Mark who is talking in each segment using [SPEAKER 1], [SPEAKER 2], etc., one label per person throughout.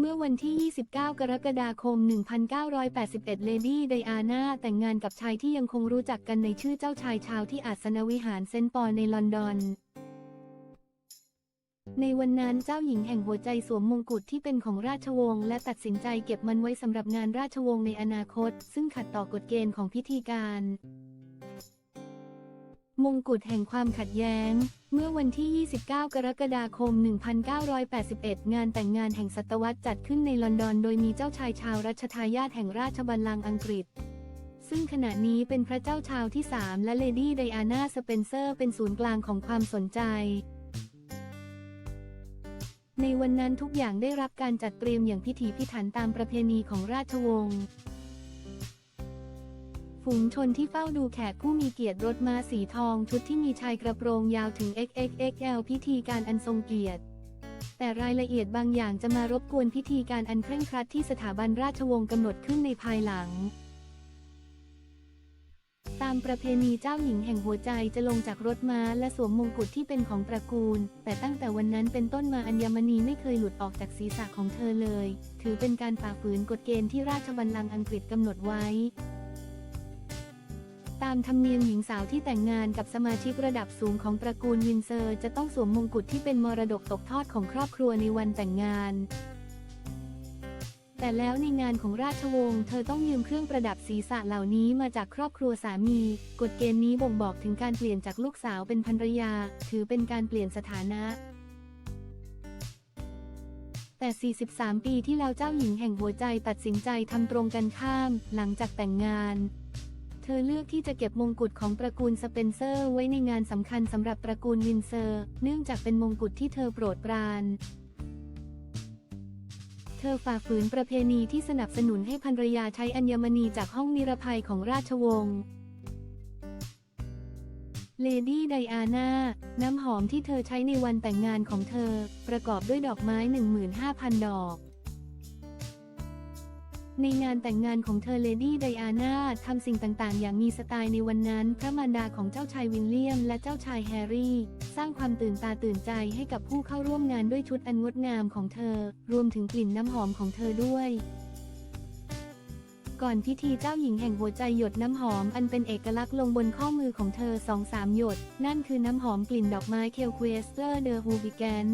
[SPEAKER 1] เมื่อวันที่ 29 กรกฎาคม 1981 เลดี้ไดอาน่าแต่งงานกับชายที่ยังคงรู้จักกันในชื่อเจ้าชายชาวที่อาสนวิหารเซนต์ปอลในลอนดอน ในวันนั้นเจ้าหญิงแห่งหัวใจสวมมงกุฎที่เป็นของราชวงศ์และตัดสินใจเก็บมันไว้สำหรับงานราชวงศ์ในอนาคต ซึ่งขัดต่อกฎเกณฑ์ของพิธีการ งกุฎแห่งความขัดแย้ง เมื่อวันที่ 29 กรกฎาคม 1981 งานแต่งงานแห่งศตวรรษจัดขึ้นในลอนดอน โดยมีเจ้าชายชาวรัชทายาทแห่งราชบัลลังก์อังกฤษ ซึ่งขณะนี้เป็นพระเจ้าชาวที่ 3 และเลดี้ไดอาน่าสเปนเซอร์เป็นศูนย์กลางของความสนใจ ในวันนั้นทุกอย่างได้รับการจัดเตรียมอย่างพิถีพิถันตามประเพณีของราชวงศ์ ฝูงชนที่เฝ้าดูแขกผู้มีเกียรติรถม้าสีทองชุดที่มีชายกระโปรงยาวถึง XXXL พิธีการอันทรงเกียรติ แต่รายละเอียดบางอย่างจะมารบกวนพิธีการอันเคร่งครัดที่สถาบันราชวงศ์กำหนดขึ้นในภายหลัง ตามประเพณีเจ้าหญิงแห่งหัวใจจะลงจากรถม้าและสวมมงกุฎที่เป็นของตระกูล แต่ตั้งแต่วันนั้นเป็นต้นมาอัญมณีไม่เคยหลุดออกจากศีรษะของเธอเลย ถือเป็นการฝ่าฝืนกฎเกณฑ์ที่ราชบัลลังก์อังกฤษกำหนดไว้ ตามธรรมเนียมหญิงสาวที่แต่งงานกับสมาชิกระดับสูงของตระกูลวินเซอร์จะต้องสวมมงกุฎที่เป็นมรดกตกทอดของครอบครัวในวันแต่งงาน แต่แล้วในงานของราชวงศ์เธอต้องยืมเครื่องประดับศีรษะเหล่านี้มาจากครอบครัวสามี กฎเกณฑ์นี้บ่งบอกถึงการเปลี่ยนจากลูกสาวเป็นภรรยา ถือเป็นการเปลี่ยนสถานะแต่ 43 ปีที่แล้วเจ้าหญิงแห่งหัวใจตัดสินใจทำตรงกันข้าม หลังจากแต่งงาน ธอเลือกที่จะเก็บมงกุฎของตระกูลสเปนเซอร์ไว้ในงานสำคัญสำหรับตระกูลวินเซอร์ เนื่องจากเป็นมงกุฎที่เธอโปรดปราน เธอฝ่าฝืนประเพณีที่สนับสนุนให้ภรรยาใช้อัญมณีจากห้องนิรภัยของราชวงศ์ เลดี้ไดอาน่า น้ำหอมที่เธอใช้ในวันแต่งงานของเธอ ประกอบด้วยดอกไม้ 15,000 ดอก ในงานแต่งงานของเธอเลดี้ไดอาน่าทำสิ่งต่างๆ อย่างมีสไตล์ในวันนั้น พระมารดาของเจ้าชายวิลเลียม และเจ้าชายแฮร์รี่ สร้างความตื่นตาตื่นใจให้กับผู้เข้าร่วมงานด้วยชุดอันงดงามของเธอ รวมถึงกลิ่นน้ำหอมของเธอด้วย ก่อนพิธีเจ้าหญิงแห่งหัวใจหยดน้ำหอมอันเป็นเอกลักษณ์ลงบนข้อมือของเธอสองสามหยด นั่นคือน้ำหอมกลิ่นดอกไม้เคลเควสเตอร์เดอฮูบิแกน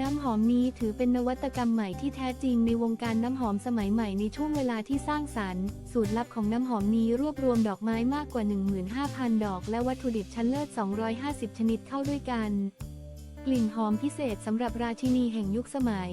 [SPEAKER 1] น้ำหอมนี้ถือเป็นนวัตกรรมใหม่ที่แท้จริงในวงการน้ำหอมสมัยใหม่ในช่วงเวลาที่สร้างสรรค์ สูตรลับของน้ำหอมนี้รวบรวมดอกไม้มากกว่า 15,000 ดอก และวัตถุดิบชั้นเลิศ 250 ชนิดเข้าด้วยกัน กลิ่นหอมพิเศษสำหรับราชินีแห่งยุคสมัย